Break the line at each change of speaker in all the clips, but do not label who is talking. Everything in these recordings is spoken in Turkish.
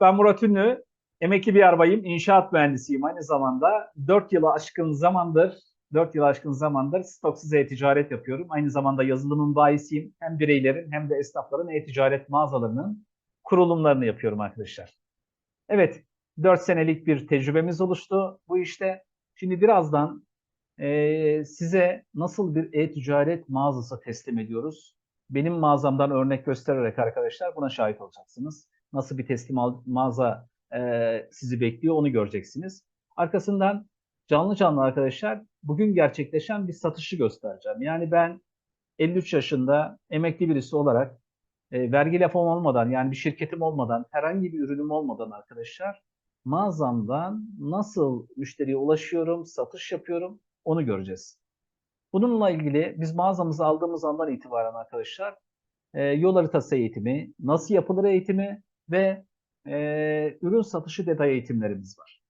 ben Murat Ünlü. Emekli bir arbayım, inşaat mühendisiyim aynı zamanda. 4 yılı aşkın zamandır, 4 yıl aşkın zamandır stoksuz e-ticaret yapıyorum. Aynı zamanda yazılımın bayisiyim. Hem bireylerin hem de esnafların e-ticaret mağazalarının kurulumlarını yapıyorum arkadaşlar. Evet, 4 senelik bir tecrübemiz oluştu bu işte. Şimdi birazdan e, size nasıl bir e-ticaret mağazası teslim ediyoruz? Benim mağazamdan örnek göstererek arkadaşlar buna şahit olacaksınız. Nasıl bir teslim mağaza e, sizi bekliyor onu göreceksiniz. Arkasından canlı canlı arkadaşlar bugün gerçekleşen bir satışı göstereceğim. Yani ben 53 yaşında emekli birisi olarak e, vergi lafım olmadan yani bir şirketim olmadan herhangi bir ürünüm olmadan arkadaşlar mağazamdan nasıl müşteriye ulaşıyorum, satış yapıyorum onu göreceğiz. Bununla ilgili biz mağazamızı aldığımız andan itibaren arkadaşlar e, yol haritası eğitimi, nasıl yapılır eğitimi ve e, ürün satışı detay eğitimlerimiz var.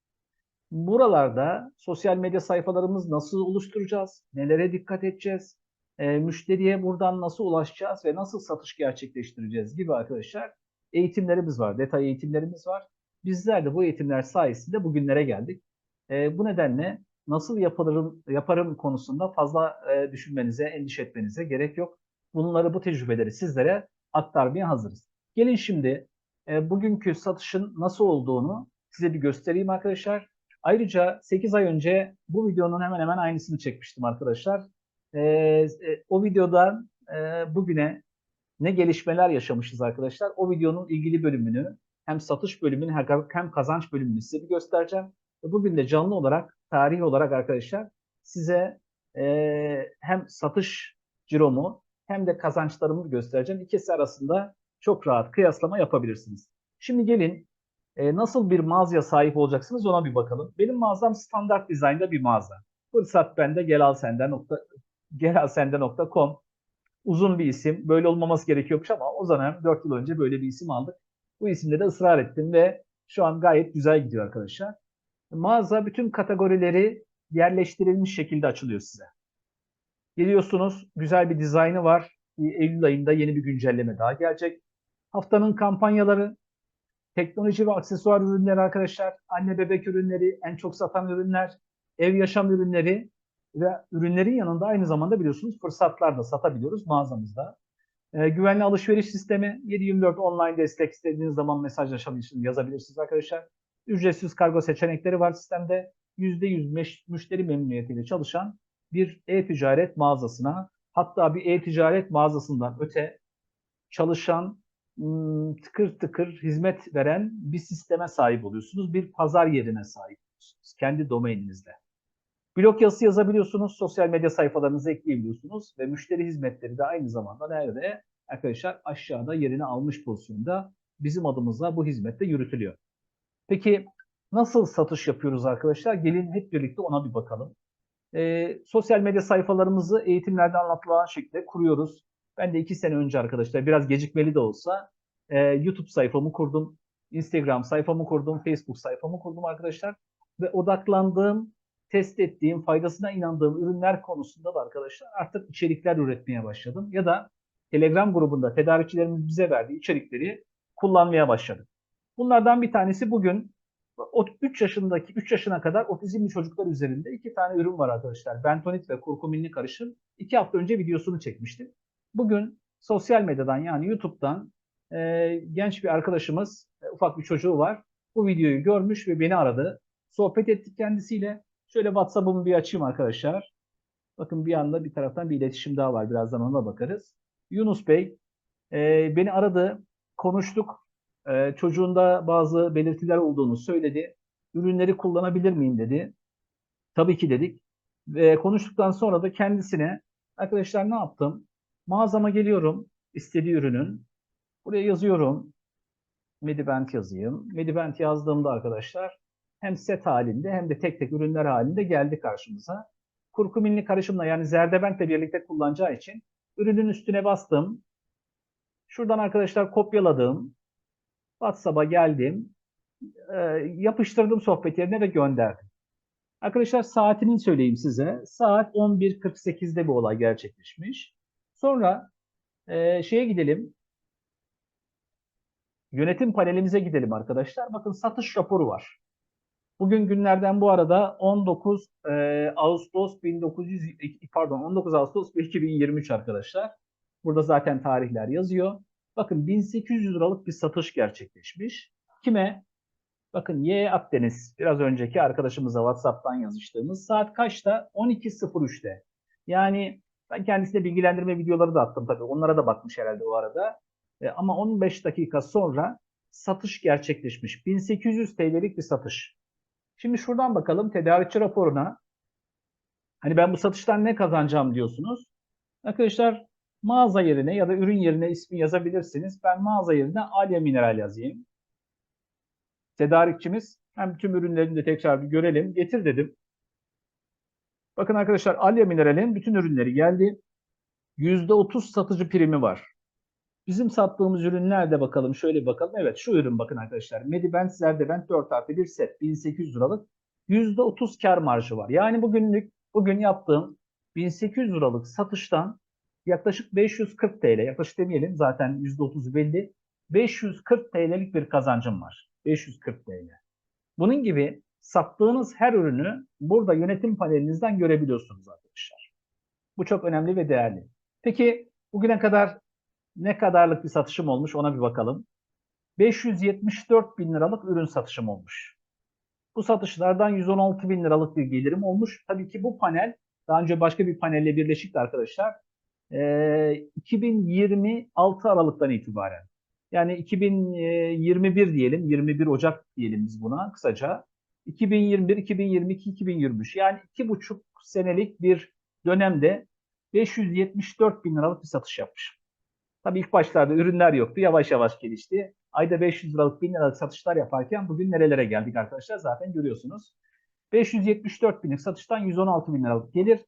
Buralarda sosyal medya sayfalarımız nasıl oluşturacağız, nelere dikkat edeceğiz, e, müşteriye buradan nasıl ulaşacağız ve nasıl satış gerçekleştireceğiz gibi arkadaşlar eğitimlerimiz var, detay eğitimlerimiz var. Bizler de bu eğitimler sayesinde bugünlere geldik. E, bu nedenle nasıl yapılırım, yaparım konusunda fazla e, düşünmenize, endişe etmenize gerek yok. Bunları, bu tecrübeleri sizlere aktarmaya hazırız. Gelin şimdi e, bugünkü satışın nasıl olduğunu size bir göstereyim arkadaşlar. Ayrıca 8 ay önce bu videonun hemen hemen aynısını çekmiştim arkadaşlar. E, e, o videodan e, bugüne ne gelişmeler yaşamışız arkadaşlar. O videonun ilgili bölümünü hem satış bölümünü hem kazanç bölümünü size bir göstereceğim. Bugün de canlı olarak, tarihi olarak arkadaşlar size e, hem satış ciromu hem de kazançlarımı göstereceğim. İkisi arasında çok rahat kıyaslama yapabilirsiniz. Şimdi gelin e, nasıl bir mağazaya sahip olacaksınız ona bir bakalım. Benim mağazam standart dizaynda bir mağaza. Fırsat bende gelalsende.com Uzun bir isim. Böyle olmaması gerekiyormuş ama o zaman 4 yıl önce böyle bir isim aldık. Bu isimde de ısrar ettim ve şu an gayet güzel gidiyor arkadaşlar. Mağaza bütün kategorileri yerleştirilmiş şekilde açılıyor size. Geliyorsunuz, güzel bir dizaynı var. Eylül ayında yeni bir güncelleme daha gelecek. Haftanın kampanyaları, teknoloji ve aksesuar ürünleri arkadaşlar, anne bebek ürünleri, en çok satan ürünler, ev yaşam ürünleri ve ürünlerin yanında aynı zamanda biliyorsunuz fırsatlar da satabiliyoruz mağazamızda. E, güvenli alışveriş sistemi 724 online destek istediğiniz zaman mesajlaşabilirsiniz, yazabilirsiniz arkadaşlar. Ücretsiz kargo seçenekleri var sistemde. %100 müşteri memnuniyetiyle çalışan bir e-ticaret mağazasına hatta bir e-ticaret mağazasından öte çalışan tıkır tıkır hizmet veren bir sisteme sahip oluyorsunuz. Bir pazar yerine sahip oluyorsunuz. Kendi domaininizde. Blog yazısı yazabiliyorsunuz. Sosyal medya sayfalarınızı ekleyebiliyorsunuz. Ve müşteri hizmetleri de aynı zamanda nerede? Arkadaşlar aşağıda yerini almış pozisyonda bizim adımıza bu hizmette yürütülüyor. Peki nasıl satış yapıyoruz arkadaşlar? Gelin hep birlikte ona bir bakalım. E, sosyal medya sayfalarımızı eğitimlerde anlatılan şekilde kuruyoruz. Ben de iki sene önce arkadaşlar biraz gecikmeli de olsa e, YouTube sayfamı kurdum. Instagram sayfamı kurdum. Facebook sayfamı kurdum arkadaşlar. Ve odaklandığım, test ettiğim, faydasına inandığım ürünler konusunda da arkadaşlar artık içerikler üretmeye başladım. Ya da Telegram grubunda tedarikçilerimiz bize verdiği içerikleri kullanmaya başladım. Bunlardan bir tanesi bugün 3 yaşındaki 3 yaşına kadar otizmli çocuklar üzerinde iki tane ürün var arkadaşlar. Bentonit ve kurkuminli karışım. 2 hafta önce videosunu çekmiştim. Bugün sosyal medyadan yani YouTube'dan e, genç bir arkadaşımız, e, ufak bir çocuğu var. Bu videoyu görmüş ve beni aradı. Sohbet ettik kendisiyle. Şöyle WhatsApp'ımı bir açayım arkadaşlar. Bakın bir anda bir taraftan bir iletişim daha var. Birazdan ona bakarız. Yunus Bey e, beni aradı. Konuştuk. E, çocuğunda bazı belirtiler olduğunu söyledi. Ürünleri kullanabilir miyim dedi. Tabii ki dedik. Ve konuştuktan sonra da kendisine arkadaşlar ne yaptım? Mağazama geliyorum istediği ürünün. Buraya yazıyorum. Medibent yazayım. Medibent yazdığımda arkadaşlar hem set halinde hem de tek tek ürünler halinde geldi karşımıza. Kurkuminli karışımla yani zerdebentle birlikte kullanacağı için ürünün üstüne bastım. Şuradan arkadaşlar kopyaladım. WhatsApp'a geldim. E, yapıştırdım sohbet yerine ve gönderdim. Arkadaşlar saatini söyleyeyim size. Saat 11.48'de bu olay gerçekleşmiş. Sonra e, şeye gidelim. yönetim panelimize gidelim arkadaşlar. Bakın satış raporu var. Bugün günlerden bu arada 19 e, Ağustos 1900 pardon 19 Ağustos 2023 arkadaşlar. Burada zaten tarihler yazıyor. Bakın 1800 liralık bir satış gerçekleşmiş. Kime? Bakın Y Akdeniz biraz önceki arkadaşımıza WhatsApp'tan yazıştığımız saat kaçta? 12.03'te. Yani ben kendisine bilgilendirme videoları da attım tabii. Onlara da bakmış herhalde o arada. E, ama 15 dakika sonra satış gerçekleşmiş. 1800 TL'lik bir satış. Şimdi şuradan bakalım tedarikçi raporuna. Hani ben bu satıştan ne kazanacağım diyorsunuz. Arkadaşlar mağaza yerine ya da ürün yerine ismi yazabilirsiniz. Ben mağaza yerine Alya Mineral yazayım. Tedarikçimiz hem tüm ürünlerini de tekrar bir görelim. Getir dedim. Bakın arkadaşlar Alya Mineral'in bütün ürünleri geldi. %30 satıcı primi var. Bizim sattığımız ürünlerde bakalım şöyle bir bakalım. Evet şu ürün bakın arkadaşlar. Medibent Zerdebent 4 artı 1 set 1800 liralık %30 kar marjı var. Yani bugünlük bugün yaptığım 1800 liralık satıştan yaklaşık 540 TL yaklaşık demeyelim zaten %30 belli. 540 TL'lik bir kazancım var. 540 TL. Bunun gibi sattığınız her ürünü burada yönetim panelinizden görebiliyorsunuz arkadaşlar. Bu çok önemli ve değerli. Peki bugüne kadar ne kadarlık bir satışım olmuş ona bir bakalım. 574 bin liralık ürün satışım olmuş. Bu satışlardan 116 bin liralık bir gelirim olmuş. Tabii ki bu panel daha önce başka bir panelle birleşikti arkadaşlar. Ee, 2026 Aralık'tan itibaren yani 2021 diyelim 21 Ocak diyelim biz buna kısaca. 2021, 2022, 2023 yani iki buçuk senelik bir dönemde 574 bin liralık bir satış yapmışım. Tabii ilk başlarda ürünler yoktu. Yavaş yavaş gelişti. Ayda 500 liralık, 1000 liralık satışlar yaparken bugün nerelere geldik arkadaşlar zaten görüyorsunuz. 574 binlik satıştan 116 bin liralık gelir.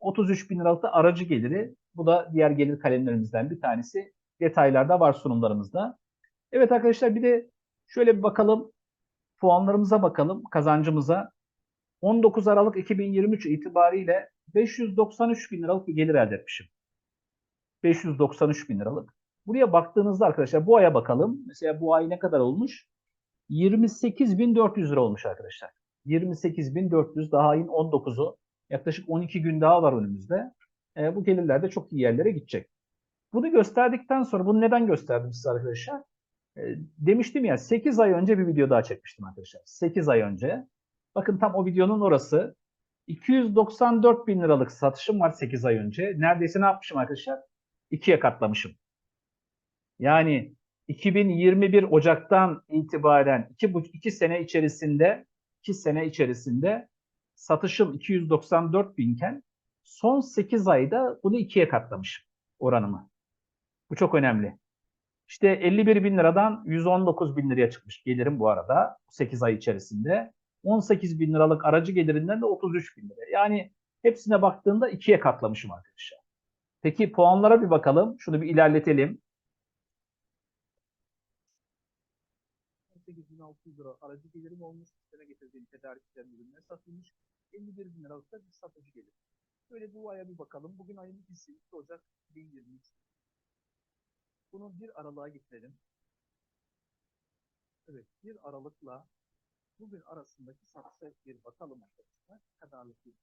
33 bin liralık da aracı geliri. Bu da diğer gelir kalemlerimizden bir tanesi. Detaylarda var sunumlarımızda. Evet arkadaşlar bir de şöyle bir bakalım. Puanlarımıza bakalım, kazancımıza. 19 Aralık 2023 itibariyle 593 bin liralık bir gelir elde etmişim. 593 bin liralık. Buraya baktığınızda arkadaşlar bu aya bakalım. Mesela bu ay ne kadar olmuş? 28.400 lira olmuş arkadaşlar. 28.400 daha ayın 19'u. Yaklaşık 12 gün daha var önümüzde. E, bu gelirler de çok iyi yerlere gidecek. Bunu gösterdikten sonra bunu neden gösterdim size arkadaşlar? E, demiştim ya 8 ay önce bir video daha çekmiştim arkadaşlar. 8 ay önce. Bakın tam o videonun orası. 294 bin liralık satışım var 8 ay önce. Neredeyse ne yapmışım arkadaşlar? ikiye katlamışım. Yani 2021 Ocak'tan itibaren 2, 2 sene içerisinde 2 sene içerisinde satışım 294 binken son 8 ayda bunu ikiye katlamışım oranımı. Bu çok önemli. İşte 51 bin liradan 119 bin liraya çıkmış gelirim bu arada 8 ay içerisinde. 18 bin liralık aracı gelirinden de 33 bin lira. Yani hepsine baktığında ikiye katlamışım arkadaşlar. Peki puanlara bir bakalım. Şunu bir ilerletelim. 18.600 lira aracı gelirim olmuş. Sene getirdiğim tedarikçilerin ürünleri satılmış. 51 bin liralık da bir satıcı gelir. Böyle bu aya bir bakalım. Bugün ayın ikisi 2 Ocak 2023. Bunu bir aralığa getirelim. Evet, bir aralıkla bugün arasındaki satışa bir bakalım arkadaşlar. Kadarlık bir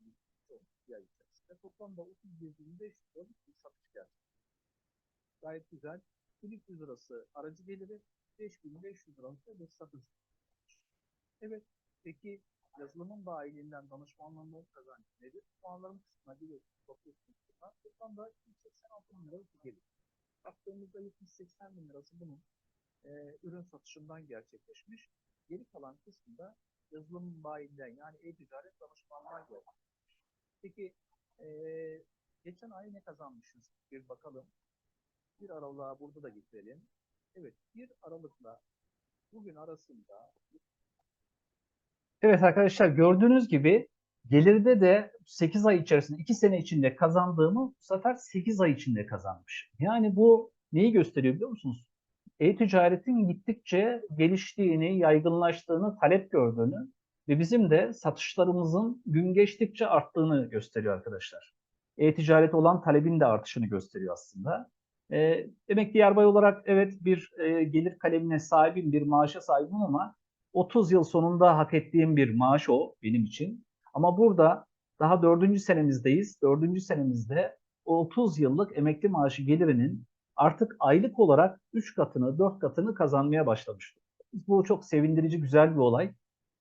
bir ay içerisinde. Toplamda 31.500 liralık bir satış geldi. Gayet güzel. 1300 lirası aracı geliri, 5500 liralık da bir satış. Evet, peki yazılımın bayiliğinden danışmanlığında kazancı nedir? Puanların kısmına giriyorsunuz, bakıyorsunuz. Toplamda 286 bin liralık bir gelir. Baktığımızda 70-80 bin lirası bunun e, ürün satışından gerçekleşmiş. Geri kalan kısmında yazılım bayiliğinden yani e-ticaret danışmanlığa geldi. Peki e, geçen ay ne kazanmışız? Bir bakalım. Bir aralığa burada da getirelim. Evet, bir aralıkla bugün arasında Evet arkadaşlar gördüğünüz gibi gelirde de 8 ay içerisinde 2 sene içinde kazandığımı bu sefer 8 ay içinde kazanmış. Yani bu neyi gösteriyor biliyor musunuz? E-ticaretin gittikçe geliştiğini, yaygınlaştığını, talep gördüğünü ve bizim de satışlarımızın gün geçtikçe arttığını gösteriyor arkadaşlar. E-ticaret olan talebin de artışını gösteriyor aslında. E, emekli yarbay olarak evet bir e, gelir kalemine sahibim, bir maaşa sahibim ama 30 yıl sonunda hak ettiğim bir maaş o benim için. Ama burada daha dördüncü senemizdeyiz. Dördüncü senemizde o 30 yıllık emekli maaşı gelirinin artık aylık olarak 3 katını, 4 katını kazanmaya başlamıştır. Bu çok sevindirici, güzel bir olay.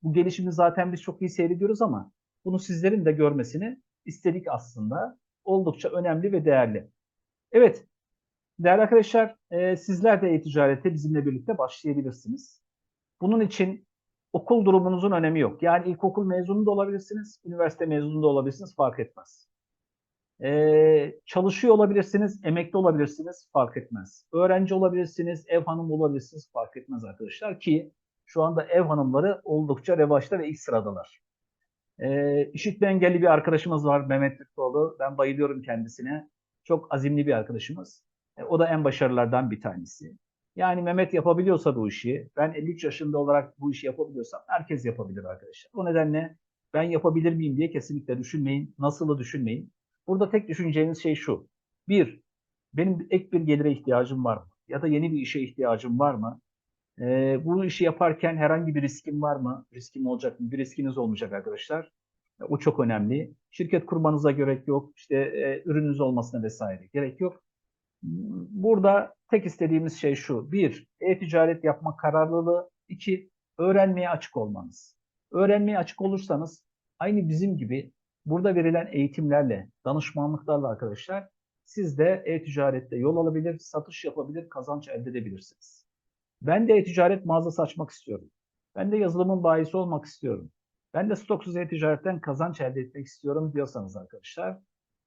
Bu gelişimi zaten biz çok iyi seyrediyoruz ama bunu sizlerin de görmesini istedik aslında. Oldukça önemli ve değerli. Evet, değerli arkadaşlar, e, sizler de e-ticarete bizimle birlikte başlayabilirsiniz. Bunun için okul durumunuzun önemi yok. Yani ilkokul mezunu da olabilirsiniz, üniversite mezunu da olabilirsiniz, fark etmez. Ee, çalışıyor olabilirsiniz, emekli olabilirsiniz, fark etmez. Öğrenci olabilirsiniz, ev hanımı olabilirsiniz, fark etmez arkadaşlar ki şu anda ev hanımları oldukça revaçta ve ilk sıradalar. Ee, işitme engelli bir arkadaşımız var, Mehmet Türkoğlu. Ben bayılıyorum kendisine. Çok azimli bir arkadaşımız. E, o da en başarılardan bir tanesi. Yani Mehmet yapabiliyorsa bu işi, ben 53 yaşında olarak bu işi yapabiliyorsam herkes yapabilir arkadaşlar. O nedenle ben yapabilir miyim diye kesinlikle düşünmeyin. Nasılı düşünmeyin. Burada tek düşüneceğiniz şey şu. Bir, benim ek bir gelire ihtiyacım var mı? Ya da yeni bir işe ihtiyacım var mı? Ee, bu işi yaparken herhangi bir riskim var mı? Riskim olacak mı? Bir riskiniz olmayacak arkadaşlar. O çok önemli. Şirket kurmanıza gerek yok. İşte e, ürününüz olmasına vesaire gerek yok. Burada tek istediğimiz şey şu. Bir, e-ticaret yapma kararlılığı. İki, öğrenmeye açık olmanız. Öğrenmeye açık olursanız aynı bizim gibi burada verilen eğitimlerle, danışmanlıklarla arkadaşlar siz de e-ticarette yol alabilir, satış yapabilir, kazanç elde edebilirsiniz. Ben de e-ticaret mağazası açmak istiyorum. Ben de yazılımın bayisi olmak istiyorum. Ben de stoksuz e-ticaretten kazanç elde etmek istiyorum diyorsanız arkadaşlar.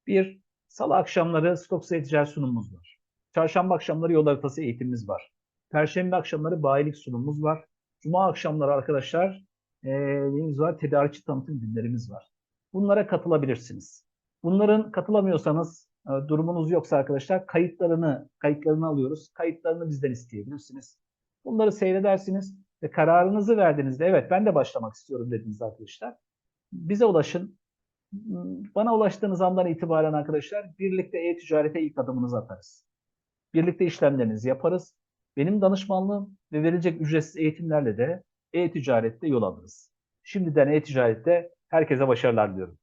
Bir, salı akşamları stoksuz e-ticaret sunumumuz var. Çarşamba akşamları yol haritası eğitimimiz var. Perşembe akşamları bayilik sunumumuz var. Cuma akşamları arkadaşlar e, neyimiz var? Tedarikçi tanıtım günlerimiz var. Bunlara katılabilirsiniz. Bunların katılamıyorsanız e, durumunuz yoksa arkadaşlar kayıtlarını kayıtlarını alıyoruz. Kayıtlarını bizden isteyebilirsiniz. Bunları seyredersiniz ve kararınızı verdiğinizde evet ben de başlamak istiyorum dediniz arkadaşlar. Bize ulaşın. Bana ulaştığınız andan itibaren arkadaşlar birlikte e-ticarete ilk adımınızı atarız. Birlikte işlemlerinizi yaparız. Benim danışmanlığım ve verilecek ücretsiz eğitimlerle de e-ticarette yol alırız. Şimdiden e-ticarette herkese başarılar diliyorum.